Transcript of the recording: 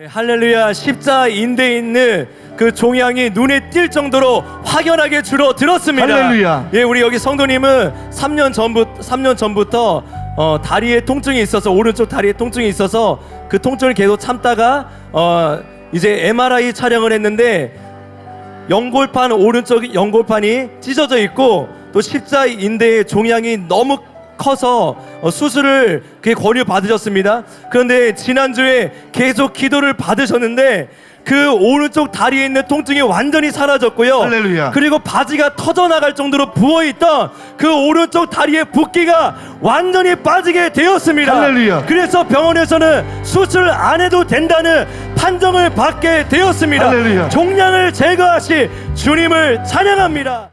네, 할렐루야 십자인대에 있는 그 종양이 눈에 띌 정도로 확연하게 줄어들었습니다. 할렐루야. 예, 우리 여기 성도님은 3년 전부 3년 전부터 어, 다리에 통증이 있어서 오른쪽 다리에 통증이 있어서 그 통증을 계속 참다가 어, 이제 MRI 촬영을 했는데 연골판 오른쪽 연골판이 찢어져 있고 또 십자인대의 종양이 너무 커서 어, 수술을 그게 권유 받으셨습니다. 그런데 지난주에 계속 기도를 받으셨는데 그 오른쪽 다리에 있는 통증이 완전히 사라졌고요. 할렐루야. 그리고 바지가 터져 나갈 정도로 부어 있던 그 오른쪽 다리의 붓기가 완전히 빠지게 되었습니다. 할렐루야. 그래서 병원에서는 수술 안 해도 된다는 판정을 받게 되었습니다. 할렐루야. 종양을 제거하시 주님을 찬양합니다.